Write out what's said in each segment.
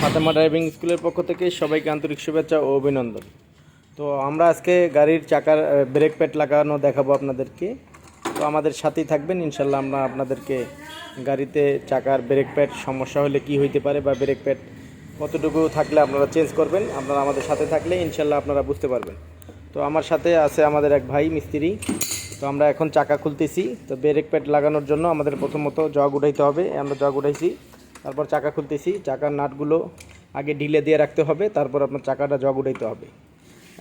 Fatema driving স্কুলের পক্ষ থেকে সবাইকে আন্তরিক শুভেচ্ছা ও অভিনন্দন। তো আমরা আজকে গাড়ির চাকার ব্রেক প্যাড লাগানো দেখাবো আপনাদেরকে। তো আমাদের সাথেই থাকবেন। ইনশাল্লাহ আমরা আপনাদেরকে গাড়িতে চাকার ব্রেক প্যাড সমস্যা হলে কি হইতে পারে বা ব্রেক প্যাড কতটুকু থাকলে আপনারা চেঞ্জ করবেন, আপনারা আমাদের সাথে থাকলে ইনশাল্লাহ আপনারা বুঝতে পারবেন। তো আমার সাথে আছে আমাদের এক ভাই, মিস্ত্রি। তো আমরা এখন চাকা খুলতেছি। তো ব্রেক প্যাড লাগানোর জন্য আমাদের প্রথমত জগ উঠাইতে হবে। আমরা জগ উঠাইছি। তারপর চাকা খুলতেছি, চাকার নাটগুলো আগে ঢিলে দিয়ে রাখতে হবে, তারপর আপনার চাকাটা জগ উঠাইতে হবে।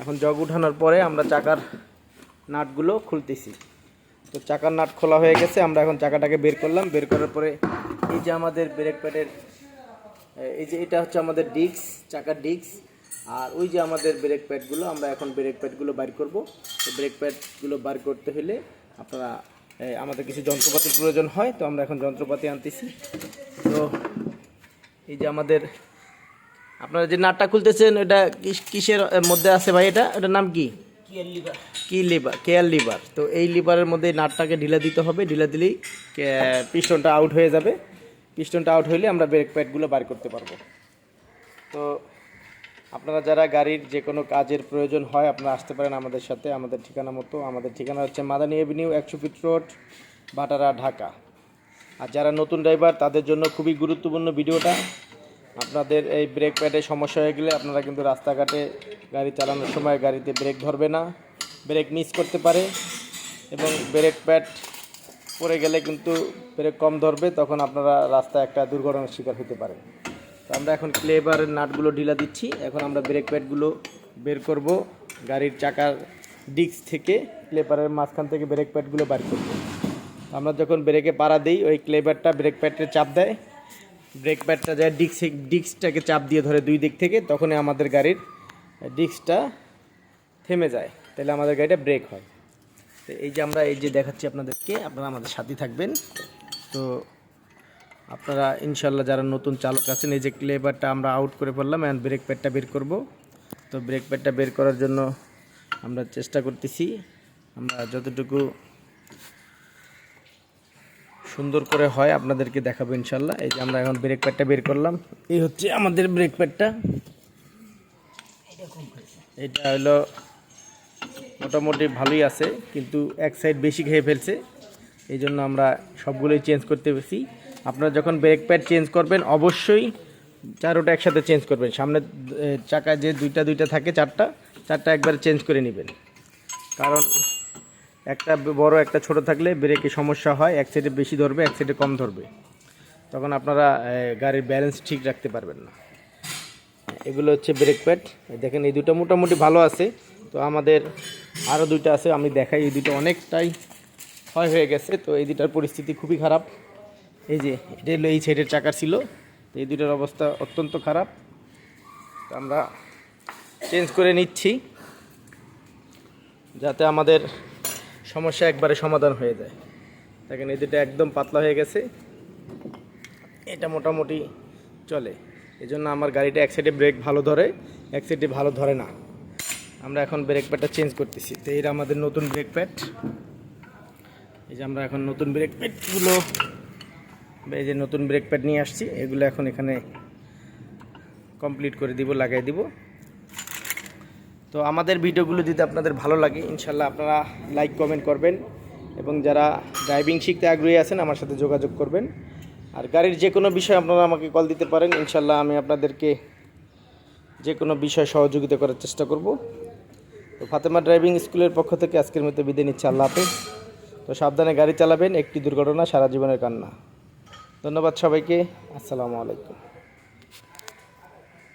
এখন জগ উঠানোর পরে আমরা চাকার নাটগুলো খুলতেছি। তো চাকার নাট খোলা হয়ে গেছে, আমরা এখন চাকাটাকে বের করলাম, বের করার পরে এই যে আমাদের ব্রেক প্যাডের এই যে এটা হচ্ছে আমাদের ডিস্ক, চাকার ডিস্ক, আর ওই যে আমাদের ব্রেক প্যাডগুলো, আমরা এখন ব্রেক প্যাডগুলো বাইর করব। তো ব্রেক প্যাডগুলো বার করতে হলে আপনারা আমাদের কিছু যন্ত্রপাতির প্রয়োজন হয়, তো আমরা এখন যন্ত্রপাতি আনতেছি। তো এই যে আমাদের আপনারা যে নাটটা খুলতেছেন এটা কিস- কিসের মধ্যে আছে ভাই এটা? এটার নাম কি? কি লিভার? Care liver. তো এই লিভারের মধ্যে নাটটাকে ঢিলা দিতে হবে ঢিলা দিলেই পিস্টনটা আউট হয়ে যাবে। পিস্টনটা আউট হইলে আমরা ব্রেক প্যাডগুলো বার করতে পারব। তো আপনারা যারা গাড়ির যে কোনো কাজের প্রয়োজন হয় আপনারা আসতে পারেন আমাদের সাথে। আমাদের ঠিকানা মতো আমাদের ঠিকানা হচ্ছে মাদানি এভিনিউ একশো ফিট রোড বাটারা ঢাকা। আর যারা নতুন ড্রাইভার তাদের জন্য খুবই গুরুত্বপূর্ণ ভিডিওটা। আপনাদের এই ব্রেক প্যাডে সমস্যা হয়ে গেলে আপনারা কিন্তু রাস্তাঘাটে গাড়ি চালানোর সময় গাড়িতে ব্রেক ধরবে না। ব্রেক মিস করতে পারে এবং ব্রেক প্যাড পড়ে গেলে কিন্তু ব্রেক কম ধরবে, তখন আপনারা রাস্তায় একটা দুর্ঘটনার শিকার হতে পারেন। তো আমরা এখন ক্লেবারের নাটগুলো ঢিলা দিচ্ছি। এখন আমরা ব্রেক প্যাডগুলো বের করব। গাড়ির চাকার ডিস্ক থেকে ক্লেপারের মাঝখান থেকে ব্রেক প্যাডগুলো বার করব। আমরা যখন ব্রেকে পাড়া দিই, ওই ক্লেবারটা ব্রেক প্যাডে চাপ দেয়। ব্রেক প্যাডটা যায় ডিস্ক ডিস্কটাকে চাপ দিয়ে ধরে দুই দিক থেকে, তখনই আমাদের গাড়ির ডিস্কটা থেমে যায়। তাহলে আমাদের গাড়িটা ব্রেক হয়। তো এই যে আমরা এই যে দেখাচ্ছি আপনাদেরকে, আপনারা আমাদের সাথেই থাকবেন। তো আপনারা ইনশাল্লাহ যারা নতুন চালক আছেন, এই যে ক্লেবারটা আমরা আউট করে ফেললাম অ্যান্ড ব্রেক প্যাডটা বের করব। তো ব্রেক প্যাডটা বের করার জন্য আমরা চেষ্টা করতেছি। আমরা যতটুকু সুন্দর করে হয়, আপনাদেরকে দেখাবো ইনশাল্লাহ। এই যে আমরা এখন ব্রেক প্যাডটা বের করলাম। এই হচ্ছে আমাদের ব্রেক প্যাডটা এটা হলো মোটামুটি ভালোই আছে, কিন্তু এক সাইড বেশি খেয়ে ফেলছে। এই জন্য আমরা সবগুলোই চেঞ্জ করতে পেরেছি। আপনারা যখন ব্রেক প্যাড চেঞ্জ করবেন, অবশ্যই চারোটা একসাথে চেঞ্জ করবেন। সামনে চাকা যে দুইটা দুইটা থাকে, চারটা চারটা একবারে চেঞ্জ করে নেবেন। কারণ একটা বড়, একটা ছোট থাকলে ব্রেকে সমস্যা হয়, এক সাইডে বেশি ধরবে, এক সাইডে কম ধরবে। তখন আপনারা গাড়ির ব্যালেন্স ঠিক রাখতে পারবেন না। এগুলো হচ্ছে ব্রেক প্যাড দেখেন, এই দুটো মোটামুটি ভালো আছে। তো আমাদের আরও দুইটা আছে, আমি দেখাই। এই দুটো অনেকটাই ক্ষয় হয়ে গেছে, তো এই দুটার পরিস্থিতি খুবই খারাপ। এই যে, এটা এই সাইডের চাকা ছিল, তো এই দুটার অবস্থা অত্যন্ত খারাপ। তো আমরা চেঞ্জ করে নিচ্ছি, যাতে আমাদের সমস্যা একবারে সমাধান হয়ে যায়। দেখেন এই একদম পাতলা হয়ে গেছে। এটা মোটামুটি চলে। এই জন্য আমার গাড়িটা এক সাইডে ব্রেক ভালো ধরে, এক সাইডে ভালো ধরে না। আমরা এখন ব্রেক প্যাডটা চেঞ্জ করতেছি। তো এটা আমাদের নতুন ব্রেক প্যাড এই যে আমরা এখন নতুন ব্রেক প্যাডগুলো এই যে নতুন ব্রেক প্যাড নিয়ে আসছি, এগুলো এখন এখানে কমপ্লিট করে দিব, লাগাই দিব। তো আমাদের ভিডিওগুলো যদি আপনাদের ভালো লাগে, ইনশাল্লাহ আপনারা লাইক কমেন্ট করবেন এবং যারা ড্রাইভিং শিখতে আগ্রহী আছেন আমার সাথে যোগাযোগ করবেন। আর গাড়ির যে কোনো বিষয় আপনারা আমাকে কল দিতে পারেন, ইনশাল্লাহ আমি আপনাদেরকে যে কোনো বিষয় সহযোগিতা করার চেষ্টা করব। তো ফাতেমা ড্রাইভিং স্কুলের পক্ষ থেকে আজকের মতো বিদায় নিচ্ছে, আল্লাহ হাফেজ। তো সাবধানে গাড়ি চালাবেন, একটি দুর্ঘটনা, সারা জীবনের কান্না। ধন্যবাদ সবাইকে, আসসালামু আলাইকুম।